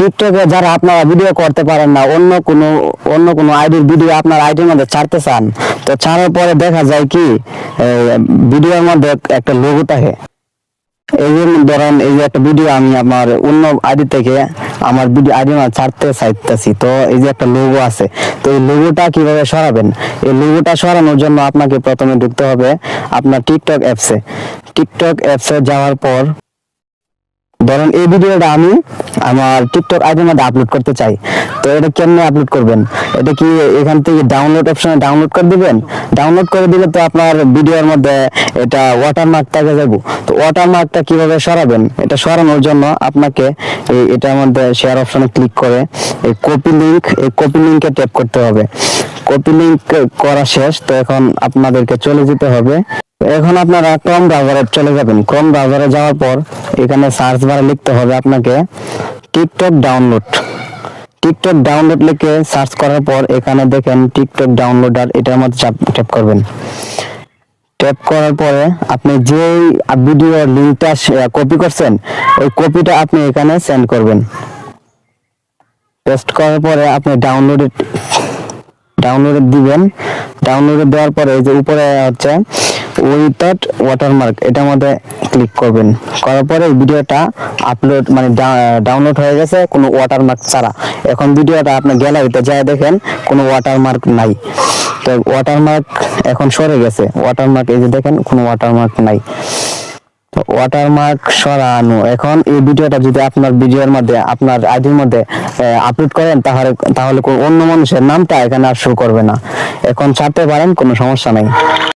টিকটকে যারা আপনারা ভিডিও করতে পারেন না, অন্য কোনো অন্য কোনো আইডির ভিডিও আপনার আইডির মধ্যে ছাড়তে চান, তো ছাড়ার পরে দেখা যায় কি ভিডিওর মধ্যে একটা লোগো থাকে। এই যে ধরেন, এই যে একটা ভিডিও আমি আমার অন্য আইডি থেকে আমার ভিডিও আইডি না ছাড়তে চাইতেছি, তো এই যে একটা লোগো আছে, তো এই লোগোটা কীভাবে সরাবেন? এই লোগোটা সরানোর জন্য আপনাকে প্রথমে ঢুকতে হবে আপনার টিকটক অ্যাপসে। টিকটক অ্যাপসে যাওয়ার পর ধরেন এই ভিডিওটা আমি আমার টিকটক আইডির মধ্যে আপলোড করতে চাই, তো এটা কেমনে আপলোড করবেন? এটা কি এখান থেকে ডাউনলোড অপশনে ডাউনলোড করে দিবেন? ডাউনলোড করে দিলে তো আপনার ভিডিওর মধ্যে এটা ওয়াটারমার্ক থাকে যাব। তো ওয়াটারমার্কটা কীভাবে সরাবেন? এটা সরানোর জন্য আপনাকে এই এটার মধ্যে শেয়ার অপশনে ক্লিক করে এই কপি লিংক এই কপি লিংকে ট্যাপ করতে হবে। কপি লিংক করা শেষ, তো এখন আপনাদেরকে চলে যেতে হবে। এখন আপনারা ক্রম ব্রাউজারে চলে যাবেন। ক্রম ব্রাউজারে যাওয়ার পর এখানে সার্চ বারে লিখতে হবে আপনাকে টিকটক ডাউনলোড টিকটক ডাউনলোড লিখে সার্চ করার পর এখানে দেখেন টিকটক ডাউনলোডার এটার মধ্যে ট্যাপ করবেন। ট্যাপ করার পরে আপনি যে ভিডিও লিঙ্কটা কপি করছেন, ওই কপিটা আপনি এখানে সেন্ড করবেন। পেস্ট করার পরে আপনি ডাউনলোডে ডাউনলোডে দিবেন। ডাউনলোডে দেওয়ার পরে এই যে উপরে হচ্ছে উইথাউট ওয়াটারমার্ক এটার মধ্যে ক্লিক করবেন। করার পরে ভিডিওটা আপলোড মানে ডাউনলোড হয়ে গেছে, কোনো ওয়াটারমার্ক ছাড়া। এখন ভিডিওটা আপনি গ্যালারিতে যায় দেখেন, কোনো ওয়াটারমার্ক নাই। তো ওয়াটারমার্ক এখন সরে গেছে। ওয়াটারমার্ক এই যে দেখেন, কোনো ওয়াটারমার্ক নাই। ওয়াটারমার্ক সরানো। এখন এই ভিডিওটা যদি আপনার ভিডিওর মধ্যে, আপনার আইডির মধ্যে আপলোড করেন, তাহলে তাহলে অন্য মানুষের নামটা এখানে আর শো করবে না। এখন ছাড়তে পারেন, কোনো সমস্যা নাই।